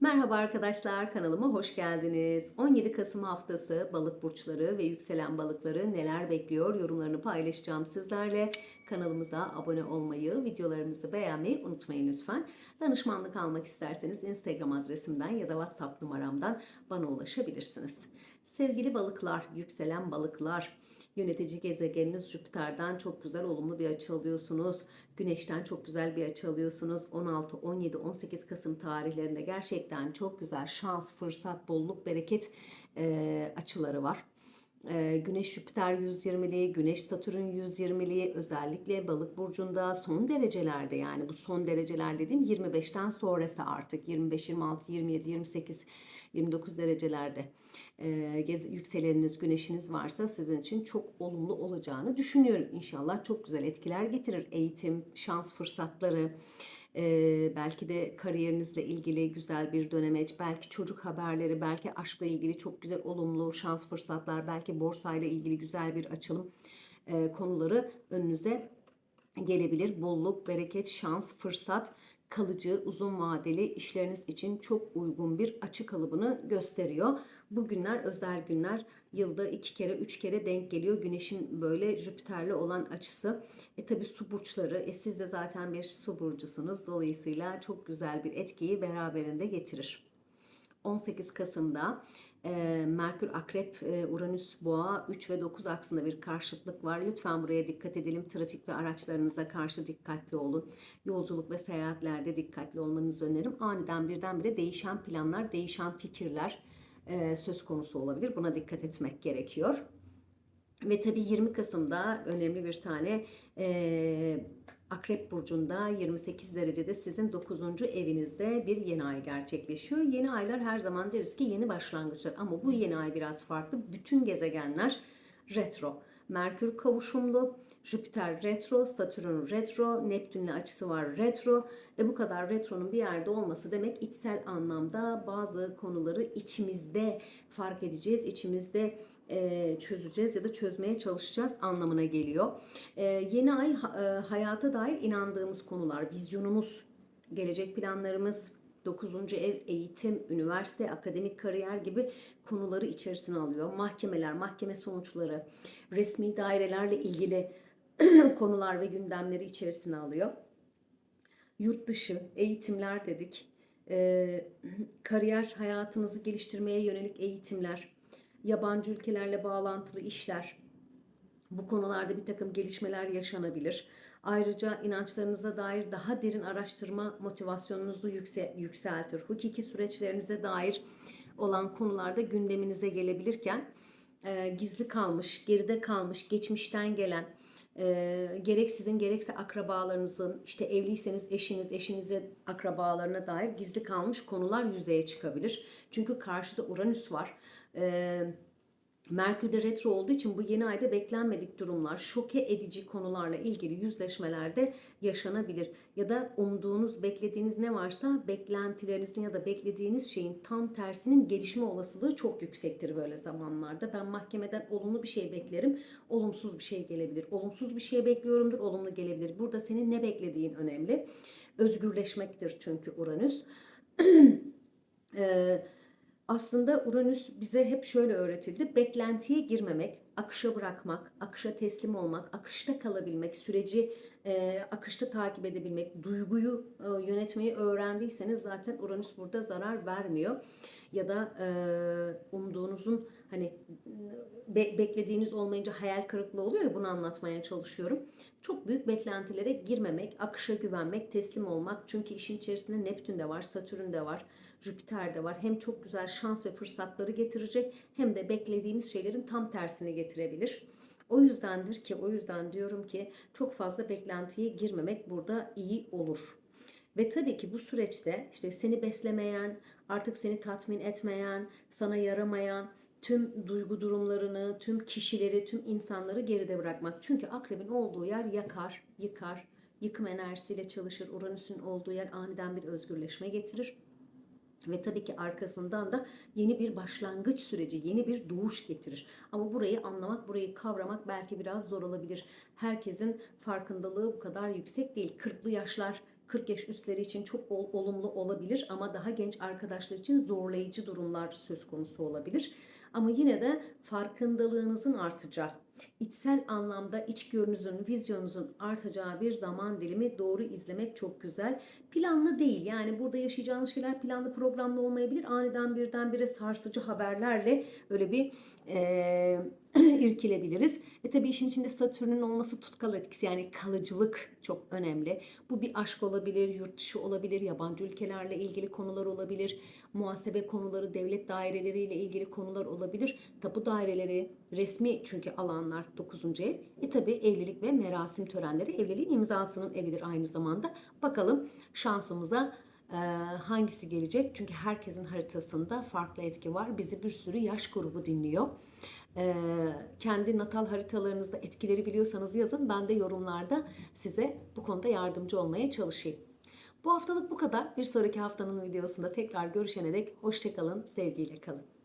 Merhaba arkadaşlar, kanalıma hoş geldiniz. 17 Kasım haftası balık burçları ve yükselen balıkları neler bekliyor yorumlarını paylaşacağım sizlerle. Kanalımıza abone olmayı, videolarımızı beğenmeyi unutmayın lütfen. Danışmanlık almak isterseniz Instagram adresimden ya da WhatsApp numaramdan bana ulaşabilirsiniz. Sevgili balıklar, yükselen balıklar, yönetici gezegeniniz Jüpiter'den çok güzel olumlu bir açı alıyorsunuz. Güneşten çok güzel bir açı alıyorsunuz. 16, 17, 18 Kasım tarihlerinde gerçekten çok güzel şans, fırsat, bolluk, bereket e, açıları var. E, Güneş Jüpiter 120'li, Güneş Satürn 120'li özellikle balık burcunda son derecelerde yani bu son dereceler dediğim 25'ten sonrası artık 25, 26, 27, 28, 29 derecelerde e, yükseleniniz, güneşiniz varsa sizin için çok olumlu olacağını düşünüyorum. İnşallah çok güzel etkiler getirir. Eğitim, şans fırsatları, e, belki de kariyerinizle ilgili güzel bir dönemeç, belki çocuk haberleri, belki aşkla ilgili çok güzel olumlu şans fırsatlar, belki borsayla ilgili güzel bir açılım e, konuları önünüze gelebilir. Bolluk, bereket, şans, fırsat, kalıcı, uzun vadeli işleriniz için çok uygun bir açı kalıbını gösteriyor. Bu günler özel günler. Yılda iki kere, üç kere denk geliyor. Güneşin böyle Jüpiter'le olan açısı. E tabi su burçları. E siz de zaten bir su burcusunuz. Dolayısıyla çok güzel bir etkiyi beraberinde getirir. 18 Kasım'da e, Merkür Akrep, e, Uranüs Boğa 3 ve 9 aksında bir karşıtlık var. Lütfen buraya dikkat edelim. Trafik ve araçlarınıza karşı dikkatli olun. Yolculuk ve seyahatlerde dikkatli olmanızı öneririm. Aniden birdenbire değişen planlar, değişen fikirler e, söz konusu olabilir. Buna dikkat etmek gerekiyor. Ve tabii 20 Kasım'da önemli bir tane e, Akrep Burcu'nda 28 derecede sizin 9. evinizde bir yeni ay gerçekleşiyor. Yeni aylar her zaman deriz ki yeni başlangıçlar ama bu yeni ay biraz farklı. Bütün gezegenler retro. Merkür kavuşumlu, Jüpiter retro, Satürn retro, Neptün'le açısı var retro. E bu kadar retronun bir yerde olması demek içsel anlamda bazı konuları içimizde fark edeceğiz, içimizde e, çözeceğiz ya da çözmeye çalışacağız anlamına geliyor. E, yeni ay e, hayata dair inandığımız konular, vizyonumuz, gelecek planlarımız, 9. ev eğitim, üniversite, akademik kariyer gibi konuları içerisine alıyor. Mahkemeler, mahkeme sonuçları, resmi dairelerle ilgili konular ve gündemleri içerisine alıyor. Yurt dışı, eğitimler dedik. Ee, kariyer hayatınızı geliştirmeye yönelik eğitimler, yabancı ülkelerle bağlantılı işler, bu konularda bir takım gelişmeler yaşanabilir. Ayrıca inançlarınıza dair daha derin araştırma motivasyonunuzu yükse yükseltir. Hukuki süreçlerinize dair olan konularda gündeminize gelebilirken e, gizli kalmış, geride kalmış, geçmişten gelen e, gerek sizin gerekse akrabalarınızın işte evliyseniz eşiniz, eşinize akrabalarına dair gizli kalmış konular yüzeye çıkabilir. Çünkü karşıda Uranüs var. Eee Merkür'de retro olduğu için bu yeni ayda beklenmedik durumlar, şoke edici konularla ilgili yüzleşmelerde yaşanabilir. Ya da umduğunuz, beklediğiniz ne varsa beklentilerinizin ya da beklediğiniz şeyin tam tersinin gelişme olasılığı çok yüksektir böyle zamanlarda. Ben mahkemeden olumlu bir şey beklerim, olumsuz bir şey gelebilir. Olumsuz bir şey bekliyorumdur, olumlu gelebilir. Burada senin ne beklediğin önemli. Özgürleşmektir çünkü Uranüs. Eee aslında Uranüs bize hep şöyle öğretildi. Beklentiye girmemek, akışa bırakmak, akışa teslim olmak, akışta kalabilmek, süreci e, akışta takip edebilmek, duyguyu e, yönetmeyi öğrendiyseniz zaten Uranüs burada zarar vermiyor. Ya da e, umduğunuzun hani be, beklediğiniz olmayınca hayal kırıklığı oluyor ya bunu anlatmaya çalışıyorum. Çok büyük beklentilere girmemek, akışa güvenmek, teslim olmak. Çünkü işin içerisinde Neptün de var, Satürn de var, Jüpiter de var. Hem çok güzel şans ve fırsatları getirecek hem de beklediğimiz şeylerin tam tersini getirebilir. O yüzdendir ki, o yüzden diyorum ki çok fazla beklentiye girmemek burada iyi olur. Ve tabii ki bu süreçte işte seni beslemeyen, artık seni tatmin etmeyen, sana yaramayan tüm duygu durumlarını, tüm kişileri, tüm insanları geride bırakmak. Çünkü akrebin olduğu yer yakar, yıkar, yıkım enerjisiyle çalışır. Uranüs'ün olduğu yer aniden bir özgürleşme getirir. Ve tabii ki arkasından da yeni bir başlangıç süreci, yeni bir doğuş getirir. Ama burayı anlamak, burayı kavramak belki biraz zor olabilir. Herkesin farkındalığı bu kadar yüksek değil. Kırklı yaşlar 40 yaş üstleri için çok ol- olumlu olabilir ama daha genç arkadaşlar için zorlayıcı durumlar söz konusu olabilir. Ama yine de farkındalığınızın artacağı, içsel anlamda içgörünüzün, vizyonunuzun artacağı bir zaman dilimi doğru izlemek çok güzel. Planlı değil yani burada yaşayacağınız şeyler planlı programlı olmayabilir. Aniden birdenbire sarsıcı haberlerle öyle bir eee irkilebiliriz. E tabii işin içinde Satürn'ün olması tutkal etkisi yani kalıcılık çok önemli. Bu bir aşk olabilir, yurt dışı olabilir, yabancı ülkelerle ilgili konular olabilir, muhasebe konuları, devlet daireleriyle ilgili konular olabilir. Tapu daireleri, resmi çünkü alanlar 9. ev. E tabii evlilik ve merasim törenleri evliliğin imzasının evidir aynı zamanda. Bakalım şansımıza hangisi gelecek? Çünkü herkesin haritasında farklı etki var. Bizi bir sürü yaş grubu dinliyor. Ee, kendi natal haritalarınızda etkileri biliyorsanız yazın. Ben de yorumlarda size bu konuda yardımcı olmaya çalışayım. Bu haftalık bu kadar. Bir sonraki haftanın videosunda tekrar görüşene dek hoşçakalın, sevgiyle kalın.